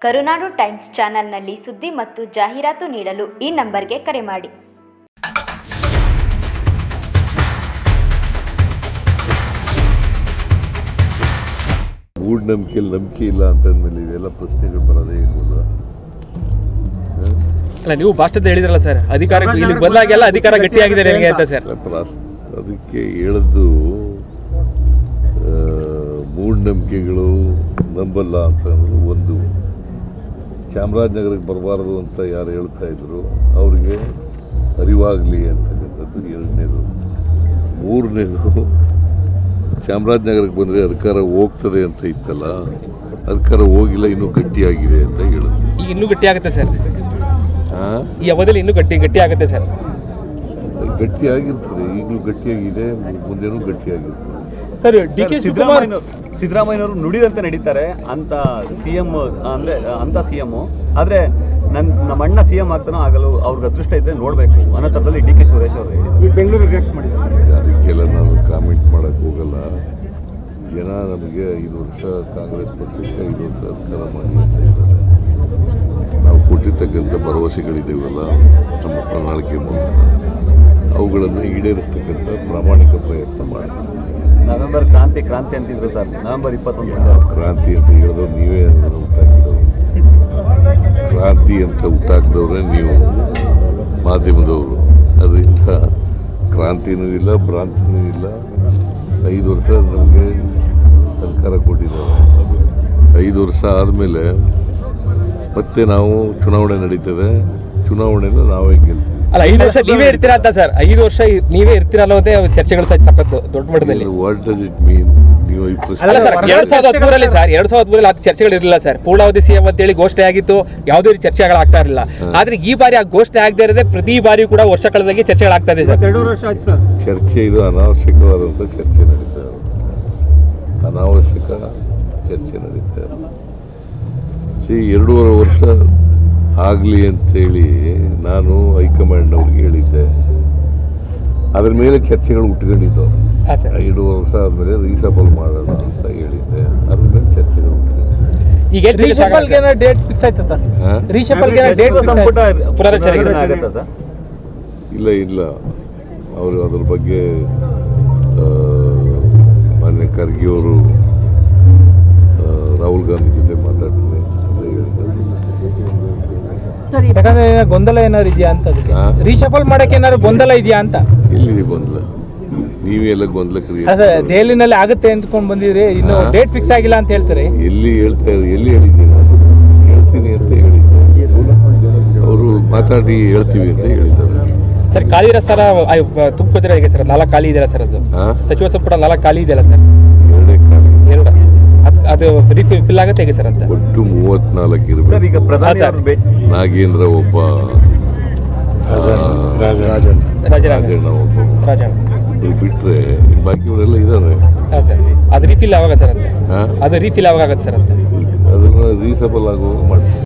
ಕರುನಾಡು times ಚಾನೆಲ್ನಲ್ಲಿ ಸುದ್ದಿ ಮತ್ತು ಜಾಹೀರಾತು ನೀಡಲು ಈ ನಂಬರ್ಗೆ ಕರೆ ಮಾಡಿ. ಮೂಢನಂಬಿಕೆಯಲ್ಲಿ ನಂಬಿಕೆ ಇಲ್ಲ ಅಂತಂದ್ಮೇಲೆ ಇವೆಲ್ಲ ಪ್ರಶ್ನೆಗಳು ಬರೋದೇ ಇಲ್ವಲ್ಲ ಅಲ್ಲ ನೀವು ಭಾಷೆ ಹೇಳಿದ್ರಲ್ಲ ಸರ್ ಅಧಿಕಾರ ಇಲ್ಲಿ ಬದಲಾಗೆಲ್ಲ ಅಧಿಕಾರ ಗಟ್ಟಿಯಾಗಿದೆ ನನಗೆ ಅಂತ ಸರ್. ಅದಕ್ಕೆ ಹೇಳದ್ದು ಮೂಢನಂಬಿಕೆಗಳು ನಂಬಲ್ಲ ಅಂತ ಅನ್ನೋದು ಒಂದು. ಚಾಮರಾಜನಗರಕ್ಕೆ ಬರಬಾರ್ದು ಅಂತ ಯಾರು ಹೇಳ್ತಾ ಇದ್ರು ಅವ್ರಿಗೆ ಅರಿವಾಗಲಿ ಅಂತಕ್ಕಂಥದ್ದು ಎರಡನೇದು. ಮೂರನೇದು ಚಾಮರಾಜನಗರಕ್ಕೆ ಬಂದರೆ ಅಧಿಕಾರ ಹೋಗ್ತದೆ ಅಂತ ಇತ್ತಲ್ಲ ಅಧಿಕಾರ ಹೋಗಿಲ್ಲ ಇನ್ನೂ ಗಟ್ಟಿಯಾಗಿದೆ ಅಂತ ಹೇಳಿದ್ರು. ಈಗ ಇನ್ನೂ ಗಟ್ಟಿ ಆಗುತ್ತೆ ಸರ್? ಈ ಅವಧಿಯಲ್ಲಿ ಇನ್ನೂ ಗಟ್ಟಿ ಗಟ್ಟಿ ಆಗುತ್ತೆ ಸರ್. ಗಟ್ಟಿಯಾಗಿರ್ತದೆ ಈಗಲೂ ಗಟ್ಟಿಯಾಗಿದೆ ಮುಂದೆನೂ ಗಟ್ಟಿಯಾಗಿರ್ತದೆ. Sir D K Shivakumar Siddaramaiah ಸಿದ್ದರಾಮಯ್ಯನವರು ನುಡಿದಂತೆ ನಡೀತಾರೆ ಅಂತ ಸಿ ಎಂ ಅಂದ್ರೆ ಅಂತ ಸಿ ಎಂ ಆದರೆ ನನ್ನ ನಮ್ಮ ಅಣ್ಣ ಸಿ ಎಂ ಆಗ್ತಾನೋ ಆಗಲು ಅವ್ರಿಗೆ ಅದೃಷ್ಟ ಇದ್ರೆ ನೋಡಬೇಕು. ಅನ್ನೋ ಥರದಲ್ಲಿ ಡಿ ಕೆ ಸುರೇಶ್ ಅವರು ಹೇಳಿದ್ರು ಬೆಂಗಳೂರಿಗೆ ರಿಯಾಕ್ಟ್ ಮಾಡಿದ್ದಾರೆ. ಅದಕ್ಕೆಲ್ಲ ನಾನು ಕಾಮೆಂಟ್ ಮಾಡೋಕ್ಕೆ ಹೋಗಲ್ಲ. ಜನ ನಮಗೆ ಐದು ವರ್ಷ ಕಾಂಗ್ರೆಸ್ ಪಕ್ಷಕ್ಕೆ ಐದು ವರ್ಷ ಅಧಿಕಾರ ಮಾಡಿ ನಾವು ಕೊಟ್ಟಿರ್ತಕ್ಕಂಥ ಭರವಸೆಗಳಿದ್ದೇವಲ್ಲ ನಮ್ಮ ಪ್ರಣಾಳಿಕೆ ಮೂಲಕ. ಅವುಗಳನ್ನು ಈಡೇರಿಸ್ತಕ್ಕಂಥ ಪ್ರಾಮಾಣಿಕ ಪ್ರಯತ್ನ ಮಾಡ್ತೀವಿ ನವೆಂಬರ್ ಕ್ರಾಂತಿ ಕ್ರಾಂತಿ ಅಂತಿದ್ರು ಸರ್. ನವೆಂಬರ್ ಇಪ್ಪತ್ತೊಂದು ಕ್ರಾಂತಿ ಅಂತ ಹೇಳೋದು ನೀವೇ ಹುಟ್ಟಾಕಿದವರು ಕ್ರಾಂತಿ ಅಂತ ಹುಟ್ಟಾಕಿದವ್ರೆ ನೀವು ಮಾಧ್ಯಮದವರು. ಅದರಿಂದ ಕ್ರಾಂತಿನೂ ಇಲ್ಲ, ಭ್ರಾಂತಿನೂ ಇಲ್ಲ. ಐದು ವರ್ಷ ನಮಗೆ ಸರ್ಕಾರ ಕೊಟ್ಟಿದ್ದಾರೆ. ಐದು ವರ್ಷ ಆದಮೇಲೆ ಮತ್ತೆ ನಾವು ಚುನಾವಣೆ ನಡೀತದೆ. ಚುನಾವಣೆನ ನಾವೇ ಗೆಲ್ತೀವಿ. ಅಲ್ಲ ಐದು ವರ್ಷ ನೀವೇ ಇರ್ತೀರಾ ಅಂತ ಸರ್. ಐದು ವರ್ಷ ನೀವೇ ಇರ್ತೀರಾ ಅನ್ನೋದೇ ಚರ್ಚೆಗಳು ಸಹ ಸಖತ್ತು ದೊಡ್ಡ ಮಟ್ಟದಲ್ಲಿ. ವಾಟ್ ಡಸ್ ಇಟ್ ಮೀನ್ ನೀವು ಈ ಅಲ್ಲ ಸರ್ ಎರಡ್ ಸಾವಿರದ ಹದಿಮೂರಲ್ಲಿ ಸರ್ ಎರಡ್ ಸಾವಿರದ ಹದಿಮೂರಲ್ಲಿ ಅದು ಚರ್ಚೆಗಳು ಇರಲಿಲ್ಲ ಸರ್. ಪೂರ್ಣಾವಧಿ ಸಿಎಂ ಅಂತೇಳಿ ಘೋಷಣೆ ಆಗಿತ್ತು. ಯಾವುದೇ ರೀತಿ ಚರ್ಚೆಗಳು ಆಗ್ತಾ ಇರಲಿಲ್ಲ. ಆದ್ರೆ ಈ ಬಾರಿ ಆ ಘೋಷಣೆ ಆಗದೆ ಇರದೆ ಪ್ರತಿ ಬಾರಿ ಕೂಡ ವರ್ಷ ಕಳೆದಾಗೆ ಚರ್ಚೆಗಳಾಗ್ತಾ ಇದೆ ಸರ್. ಎರಡೂವರೆ ವರ್ಷ ಆಯ್ತು ಸರ್. ಚರ್ಚೆ ಇದು ಅನಾವಶ್ಯಕವಾದಂಥ ಚರ್ಚೆ ನಡೀತಾ ಇದೆ. ಅನಾವಶ್ಯಕ ಚರ್ಚೆ ನಡೀತಾ ಇದೆ. ಸಿ ಎರಡೂವರೆ ವರ್ಷ ಆಗಲಿ ಅಂತೇಳಿ ನಾನು ಹೈಕಮಾಂಡ್ನವ್ರಿಗೆ ಹೇಳಿದ್ದೆ. ಅದ್ರ ಮೇಲೆ ಚರ್ಚೆಗಳು ಉಟ್ಕೊಂಡಿದ್ದು ಎರಡು ವರ್ಷ ಆದಮೇಲೆ ರೀಸಬಲ್ ಮಾಡೋಣ ಅಂತ ಹೇಳಿದ್ದೆ. ಅದ್ರ ಮೇಲೆ ಚರ್ಚೆಗಳು ಈಗ ಡೇಟ್ ಫಿಕ್ಸ್ ಇಲ್ಲ ಇಲ್ಲ. ಅವರು ಅದ್ರ ಬಗ್ಗೆ ಮೊನ್ನೆ ಮಾನ್ಯ ಖರ್ಗೆ ಅವರು ರಾಹುಲ್ ಗಾಂಧಿ ಜೊತೆ ಮಾತಾಡ್ತೀನಿ ಹೇಳಿದ್ದಾರೆ ಯಾಕಂದ್ರೆ ಏನೋ ಗೊಂದಲ ಏನಾದ್ರು ಇದೆಯಾ ಅಂತ? ರೀಶಫಲ್ ಮಾಡಕ್ಕೆ ಏನಾದ್ರು ಗೊಂದಲ ಇದೆಯಾ ಅಂತ? ಇಲ್ಲಿ ಗೊಂದಲ? ನೀವೆಲ್ಲ ಗೊಂದಲ ದೆಹಲಿನಲ್ಲಿ ಆಗುತ್ತೆ ಅಂದ್ಕೊಂಡು ಬಂದಿದ್ರಿ ಇನ್ನು ಡೇಟ್ ಫಿಕ್ಸ್ ಆಗಿಲ್ಲ ಅಂತ ಹೇಳ್ತಾರೆ. ಎಲ್ಲಿ ಹೇಳ್ತಾ ಎಲ್ಲಿ ಹೇಳಿದ್ದೀನಿ ಹೇಳ್ತೀನಿ ಅಂತ ಹೇಳಿ. ಅವರು ಮಾತಾಡಿ ಹೇಳ್ತೀವಿ ಅಂತ ಹೇಳಿದ್ದಾರೆ. ಸರ್ ಖಾಲಿ ಇರೋ ಸರ್ ಹೇಗೆ ಸರ್? ನಾಲ್ಕು ಖಾಲಿ ಇದೆಯಲ್ಲ ಸರ್ ಅದು? ಸಚಿವ ಸಂಪುಟ ನಾಲ್ಕು ಖಾಲಿ ಇದೆಯಲ್ಲ ಸರ್ ಎರಡೇ ಕಾಲ ಎರಡು ಅದ್- ಅದು ರೀಫಿಲ್ ಫಿಲ್ ಆಗುತ್ತೆ ಹೇಗೆ ಸರ್ ಅಂತ? ಒಟ್ಟು ಮೂವತ್ನಾಲ್ಕು ಸರ್ ಇರಬೇಕು ಈಗ ಪ್ರಧಾನಿ. ಭೇಟಿ ನಾಗೇಂದ್ರ ಒಬ್ಬ ರಾಜ ರಾಜಣ್ಣ ಒಬ್ಬ. ರಾಜಣ್ಣ ಬಿಟ್ರೆ ಬಾಕಿಯವರೆಲ್ಲ ಇದ್ದಾರೆ. ಹಾಂ ಸರ್. ಅದು ರೀಫಿಲ್ ಯಾವಾಗ ಸರ್ ಅಂತ? ಹಾ? ಅದು ರೀಫಿಲ್ ಯಾವಾಗ ಆಗುತ್ತೆ ಸರ್ ಅಂತ? ಅದನ್ನ ರೀಸಬಲ್ ಆಗುವಾಗ ಮಾಡ್ತೀವಿ.